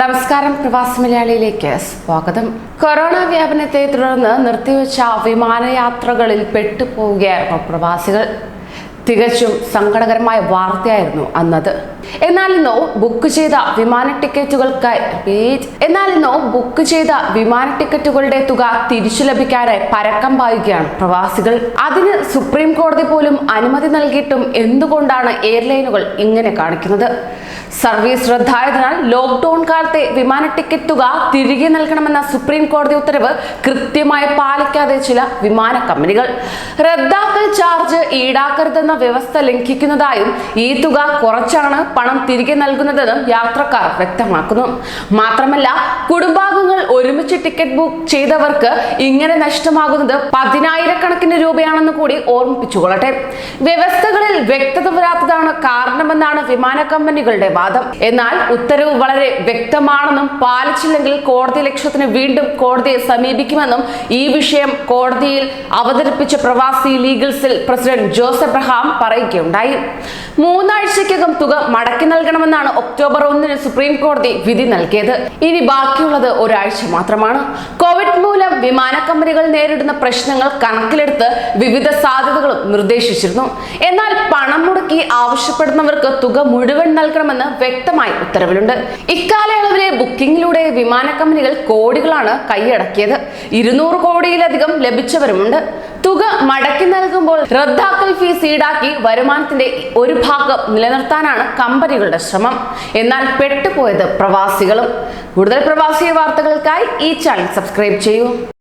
നമസ്കാരം പ്രവാസി മലയാളിയിലേക്ക് സ്വാഗതം. കൊറോണ വ്യാപനത്തെ തുടർന്ന് നിർത്തിവെച്ച വിമാനയാത്രകളിൽ പെട്ടുപോവുകയായിരുന്നു പ്രവാസികൾ. തികച്ചും സങ്കടകരമായ വാർത്തയായിരുന്നു അന്നത്. എന്നാൽ ഇന്നോ ബുക്ക് ചെയ്ത വിമാന ടിക്കറ്റുകൾക്കായി. എന്നാൽ ഇന്നോ ബുക്ക് ചെയ്ത വിമാന ടിക്കറ്റുകളുടെ തുക തിരിച്ചു ലഭിക്കാനായി പരക്കം പായുകയാണ് പ്രവാസികൾ. അതിന് സുപ്രീം കോടതി പോലും അനുമതി നൽകിയിട്ടും എന്തുകൊണ്ടാണ് എയർലൈനുകൾ ഇങ്ങനെ കാണിക്കുന്നത്? സർവീസ് റദ്ദായതിനാൽ ലോക്ക്ഡൌൺ കാലത്തെ വിമാന ടിക്കറ്റ് തുക തിരികെ നൽകണമെന്ന സുപ്രീം കോടതി ഉത്തരവ് കൃത്യമായി പാലിക്കാതെ ചില വിമാന കമ്പനികൾ. റദ്ദാക്കൽ ചാർജ് ഈടാക്കരുതെന്ന വ്യവസ്ഥ ലംഘിക്കുന്നതായും ഈ തുക കുറച്ചാണ് പണം തിരികെ നൽകുന്നതെന്നും യാത്രക്കാർ വ്യക്തമാക്കുന്നു. മാത്രമല്ല കുടുംബാംഗങ്ങൾ ഒരുമിച്ച് ടിക്കറ്റ് ബുക്ക് ചെയ്തവർക്ക് ഇങ്ങനെ നഷ്ടമാകുന്നത് പതിനായിരക്കണക്കിന് രൂപയാണെന്ന് കൂടി ഓർമ്മിപ്പിച്ചുകൊള്ളട്ടെ. വ്യവസ്ഥകളിൽ വ്യക്തത വരാത്തതാണ് കാരണമെന്നാണ് വിമാന കമ്പനികളുടെ വാദം എന്നാൽ ഉത്തരവ് വളരെ വ്യക്തമാണെന്നും പാലിച്ചില്ലെങ്കിൽ കോടതി ലക്ഷ്യത്തിന് വീണ്ടും കോടതിയെ സമീപിക്കുമെന്നും ഈ വിഷയം കോടതിയിൽ അവതരിപ്പിച്ച പ്രവാസി ലീഗൽസിൽ പ്രസിഡന്റ് ജോസ് എബ്രഹാം പറയുകയുണ്ടായി. മൂന്നാഴ്ചയ്ക്കകം തുക മടക്കി നൽകണമെന്നാണ് ഒക്ടോബർ ഒന്നിന് സുപ്രീം കോടതി വിധി നൽകിയത്. ഇനി ബാക്കിയുള്ളത് ഒരാഴ്ച മാത്രമാണ്. കോവിഡ് മൂലം വിമാന കമ്പനികൾ നേരിടുന്ന പ്രശ്നങ്ങൾ കണക്കിലെടുത്ത് വിവിധ സാധ്യതകളും നിർദ്ദേശിച്ചിരുന്നു. എന്നാൽ പണം മുടക്കി ആവശ്യപ്പെടുന്നവർക്ക് തുക മുഴുവൻ നൽകണമെന്ന് വ്യക്തമായി ഉത്തരവിലുണ്ട്. ഇക്കാലയളവിലെ ബുക്കിംഗിലൂടെ വിമാന കമ്പനികൾ കോടികളാണ് കൈയടക്കിയത്. ഇരുന്നൂറ് കോടിയിലധികം ലഭിച്ചവരുമുണ്ട്. തുക മടക്കി നൽകുമ്പോൾ റദ്ദാക്കൽ ഫീസ് ഈടാക്കി വരുമാനത്തിന്റെ ഒരു ഭാഗം നിലനിർത്താനാണ് കമ്പനികളുടെ ശ്രമം. എന്നാൽ പെട്ടുപോയത് പ്രവാസികളും. കൂടുതൽ പ്രവാസി വാർത്തകൾക്കായി ഈ ചാനൽ സബ്സ്ക്രൈബ് ചെയ്യൂ.